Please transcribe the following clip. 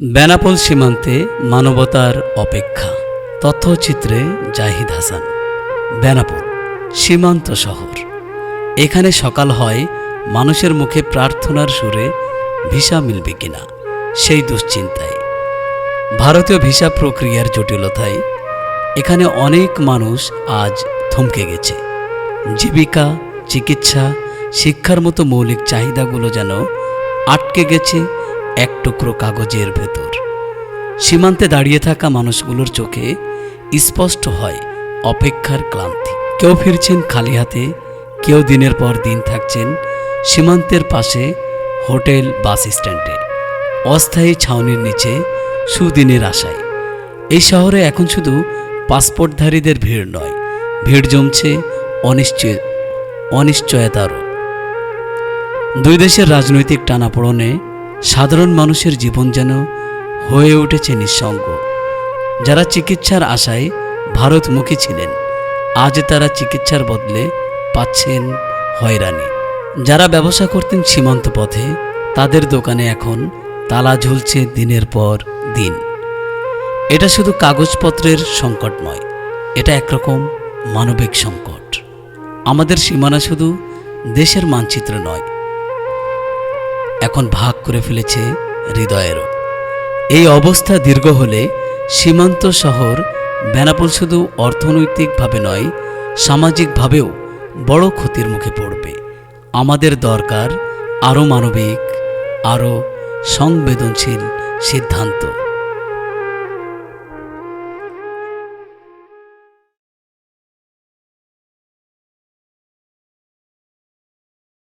বেনাপোল সীমান্তে মানবতার অপেক্ষা। তথ্যচিত্রে জাহিদ হাসান। বেনাপোল, সীমান্ত শহর। এখানে সকাল হয় মানুষের মুখে প্রার্থনার সুরে ভিসা মিলবে কিনা, সেই দুশ্চিন্তায়। ভারতীয় ভিসা প্রক্রিয়ার জটিলতায় এখানে অনেক মানুষ আজ থমকে গেছে। জীবিকা, চিকিৎসা, শিক্ষার মতো মৌলিক চাহিদাগুলো যেন আটকে গেছে এক টুকরো কাগজের ভেতর। সীমান্তে দাঁড়িয়ে থাকা মানুষগুলোর চোখে স্পষ্ট হয় অপেক্ষার ক্লান্তি। কেউ ফিরছেন খালি হাতে, কেউ দিনের পর দিন থাকছেন সীমান্তের পাশে হোটেল, বাস স্ট্যান্ডে। অস্থায়ী ছাউনির নিচে সুদিনের আশায়। এই শহরে এখন শুধু পাসপোর্টধারীদের ভিড় নয়, ভিড় জমছে অনিশ্চয়, অনিশ্চয়তারও। দুই দেশের রাজনৈতিক টানাপোড়নে সাধারণ মানুষের জীবন যেন হয়ে উঠেছে নিঃসঙ্গ। যারা চিকিৎসার আশায় ভারতমুখী ছিলেন, আজ তারা চিকিৎসার বদলে পাচ্ছেন হয়রানি। যারা ব্যবসা করতেন সীমান্ত পথে, তাদের দোকানে এখন তালা ঝুলছে দিনের পর দিন। এটা শুধু কাগজপত্রের সংকট নয়, এটা একরকম মানবিক সংকট। আমাদের সীমানা শুধু দেশের মানচিত্র নয় এখন ভাগ করে ফেলেছে হৃদয়েরও। এই অবস্থা দীর্ঘ হলে সীমান্ত শহর বেনাপোল শুধু অর্থনৈতিকভাবে নয়, সামাজিকভাবেও বড় ক্ষতির মুখে পড়বে। আমাদের দরকার আরও মানবিক, আরও সংবেদনশীল সিদ্ধান্ত।